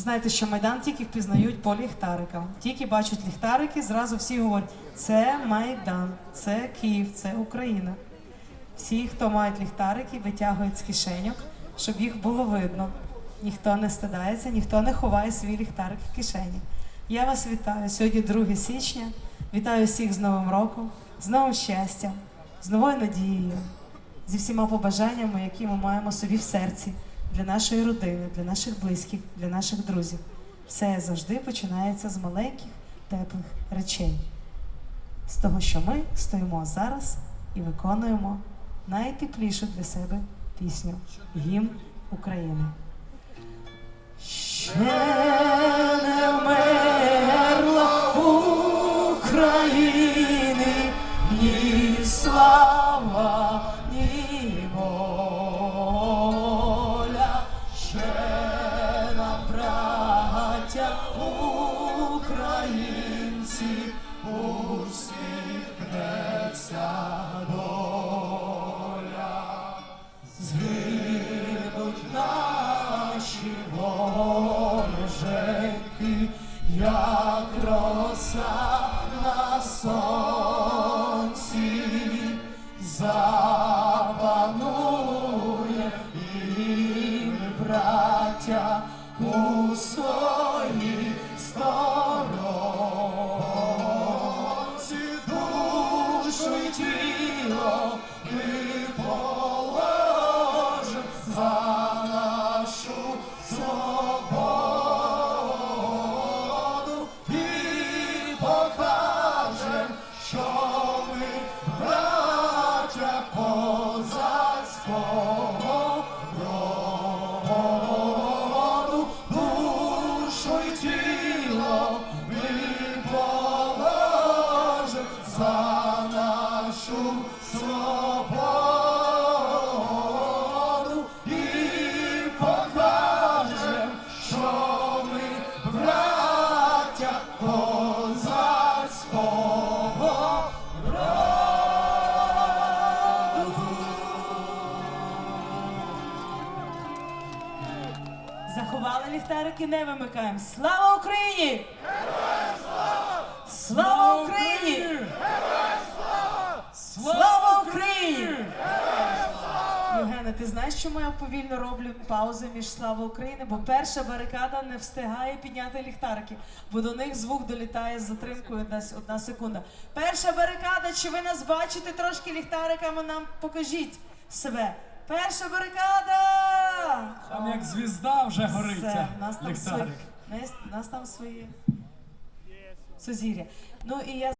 Знаєте, що Майдан тільки впізнають по ліхтарикам. Тільки бачать ліхтарики, зразу всі говорять: це Майдан, це Київ, це Україна. Всі, хто мають ліхтарики, витягують з кишеньок, щоб їх було видно. Ніхто не стидається, ніхто не ховає свій ліхтарик в кишені. Я вас вітаю. Сьогодні 2 січня. Вітаю всіх з Новим роком, з новим щастям, з новою надією, зі всіма побажаннями, які ми маємо собі в серці для нашої родини, для наших близьких, для наших друзів. Все завжди починається з маленьких, теплих речей. З того, що ми стоїмо зараз і виконуємо найтеплішу для себе пісню Гімн України. Ще не вмерла України ні слава, ні воля, браття, у своїй сторонці душу й тіло ми положим за нашу свободу і покажем, що ми браття козацького роду, Заховали ліхтарики, не вимикаємо. Слава Україні! Слава Україні! Слава Україні! Євгене, ти знаєш, чому я повільно роблю паузи між слава України? Бо перша барикада не встигає підняти ліхтарики, бо до них звук долітає з затримкою десь одна секунда. Перша барикада, чи ви нас бачите трошки ліхтариками? Нам покажіть себе. Перша барикада! Там як звізда вже горить Все, нас там ліхтарик. свої, нас, нас там свої сузір'я. Ну і я